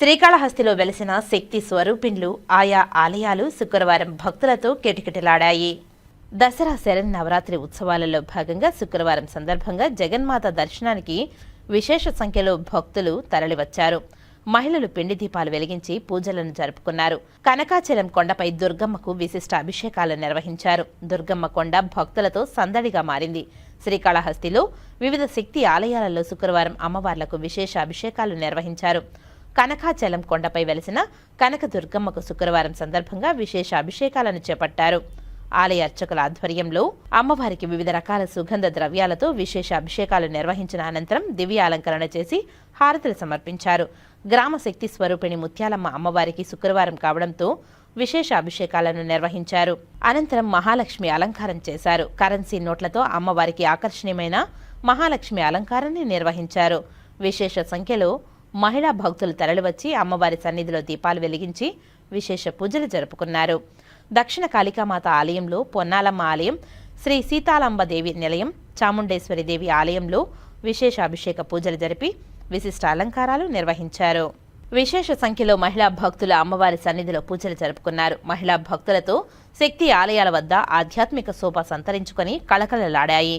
శ్రీకాళహస్తిలో వెలిసిన శక్తి స్వరూపిణులు ఆయా ఆలయాలు శుక్రవారం భక్తులతో కిటకిటలాడాయి. దసరా శరణ్ నవరాత్రి ఉత్సవాలలో భాగంగా శుక్రవారం సందర్భంగా జగన్మాత దర్శనానికి విశేష సంఖ్యలో భక్తులు తరలివచ్చారు. మహిళలు పిండి దీపాలు వెలిగించి పూజలను జరుపుకున్నారు. కనకాచలం కొండపై దుర్గమ్మకు విశిష్ట అభిషేకాలు నిర్వహించారు. దుర్గమ్మ కొండ భక్తులతో సందడిగా మారింది. శ్రీకాళహస్తిలో వివిధ శక్తి ఆలయాలలో శుక్రవారం అమ్మవార్లకు విశేష అభిషేకాలు నిర్వహించారు. కనకాచలం కొండపై వెలిసిన కనక దుర్గమ్మకు శుక్రవారం సందర్భంగా విశేష అభిషేకాలను చేపట్టారు. ఆలయ అర్చకుల ఆధ్వర్యంలో అమ్మవారికి వివిధ రకాల సుగంధ ద్రవ్యాలతో విశేష అభిషేకాలు నిర్వహించిన అనంతరం దివ్య అలంకరణ చేసి హారతులు సమర్పించారు. గ్రామ శక్తి స్వరూపిణి ముత్యాలమ్మ అమ్మవారికి శుక్రవారం కావడంతో విశేష అభిషేకాలను నిర్వహించారు. అనంతరం మహాలక్ష్మి అలంకారం చేశారు. కరెన్సీ నోట్లతో అమ్మవారికి ఆకర్షణీయమైన మహాలక్ష్మి అలంకారాన్ని నిర్వహించారు. విశేష సంఖ్యలో మహిళా భక్తులు తరలివచ్చి అమ్మవారి సన్నిధిలో దీపాలు వెలిగించి విశేష పూజలు జరుపుకున్నారు. దక్షిణ కాళికామాత ఆలయంలో పొన్నాలమ్మ ఆలయం శ్రీ సీతాలాంబ దేవి నిలయం చాముండేశ్వరి దేవి ఆలయంలో విశేష అభిషేక పూజలు జరిపి విశిష్ట అలంకారాలు నిర్వహించారు. విశేష సంఖ్యలో మహిళా భక్తులు అమ్మవారి సన్నిధిలో పూజలు జరుపుకున్నారు. మహిళా భక్తులతో శక్తి ఆలయాల వద్ద ఆధ్యాత్మిక శోభ సంతరించుకొని కళకళలాడాయి.